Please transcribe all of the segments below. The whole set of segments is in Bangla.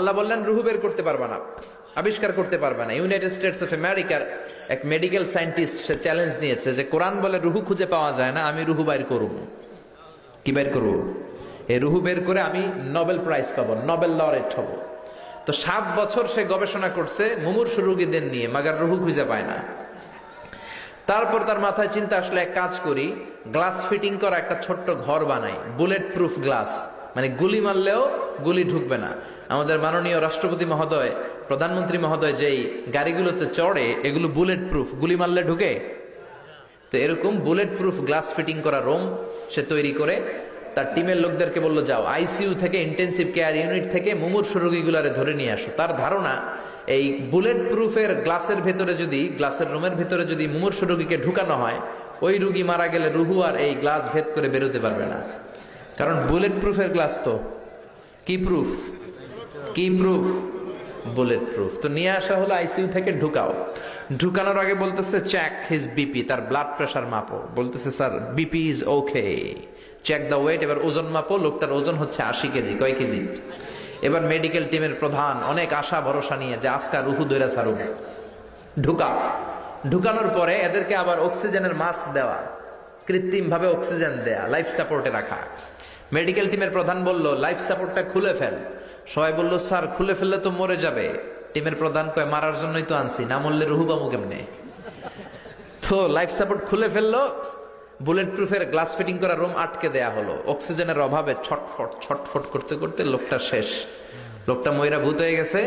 আল্লাহ বললেন, রুহু বের করতে পারবা না, আবিষ্কার করতে পারবে না। ইউনাইটেড স্টেটস অফ আমেরিকার এক মেডিকেল সায়েন্টিস্ট সে চ্যালেঞ্জ নিয়েছে যে, কোরআন বলে রুহু খুঁজে পাওয়া যায় না, আমি রুহু বাইর করব কি বের করব? এই রুহু বের করে আমি নোবেল প্রাইজ পাবো নোবেল লরেট হব। তো সাত বছর সে গবেষণা করছে, মুমূর্ষু রুগীদের নিয়ে, মাগার রুহু খুঁজে পায় না। তারপর তার মাথায় চিন্তা আসলে, এক কাজ করি গ্লাস ফিটিং করা একটা ছোট্ট ঘর বানাই বুলেট প্রুফ গ্লাস মানে গুলি মারলেও গুলি ঢুকবে না। আমাদের মাননীয় রাষ্ট্রপতি মহোদয়, প্রধানমন্ত্রী মহোদয় যেই গাড়িগুলোতে চড়ে, এগুলো বুলেট প্রুফ গুলি মারলে ঢুকে? তো এরকম বুলেট প্রুফ গ্লাস ফিটিং করা রোম সে তৈরি করে, তার টিমের লোকদেরকে বলল, যাও আইসিইউ থেকে ইন্টেন্সিভ কেয়ার ইউনিট থেকে মুমূর্ষু রোগীগুলারে ধরে নিয়ে আসো। তার ধারণা, এই বুলেট প্রুফের গ্লাসের ভেতরে যদি গ্লাসের রুমের ভেতরে যদি মুমূর্ষু রোগীকে ঢুকানো হয়, ওই রুগী মারা গেলে রুহু আর এই গ্লাস ভেদ করে বেরোতে পারবে না। কারণ বুলেট প্রুফের গ্লাস তো। কি প্রুফ কি প্রুফ বুলেট প্রুফ তো নিয়ে আসা হলো আইসিইউ থেকে ঢুকাও। ঢুকানোর আগে বলতেছে চেক হিজ বিপি তার ব্লাড প্রেশার মাপো। বলতেছে sir BP is okay check the weight এবার ওজন মাপো, লোকটার ওজন হচ্ছে আশি কেজি, কয় কেজি? এবার মেডিকেল টিমের প্রধান অনেক আশা ভরসা নিয়ে যে আজকা রুহু দৈরা সারু ঢুকা ঢুকানোর পরে এদেরকে আবার অক্সিজেনের মাস্ক দেওয়া কৃত্রিম ভাবে অক্সিজেন দেয়া লাইফ সাপোর্টে রাখা। মেডিকেল টিমের প্রধান বলল লাইফ সাপোর্টটা খুলে ফেল। সবাই বলল স্যার খুলে ফেললে তো মরে যাবে। টিমের প্রধান কয়, মারার জন্যই তো আনছি, না মরলে রুহু বামু কেমনে? তো লাইফ সাপোর্ট খুলে ফেলল বুলেট প্রুফের গ্লাস ফিটিং করা রুম আটকে দেয়া হলো। অক্সিজেনের অভাবে ছটফট ছটফট করতে করতে লোকটা শেষ। লোকটা ময়রা ভূত হয়ে গেছে।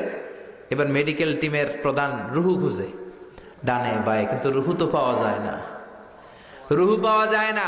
এবার মেডিকেল টিমের প্রধান রুহু খুঁজে। ডানে বায়ে, কিন্তু রুহু তো পাওয়া যায় না। রুহু পাওয়া যায় না।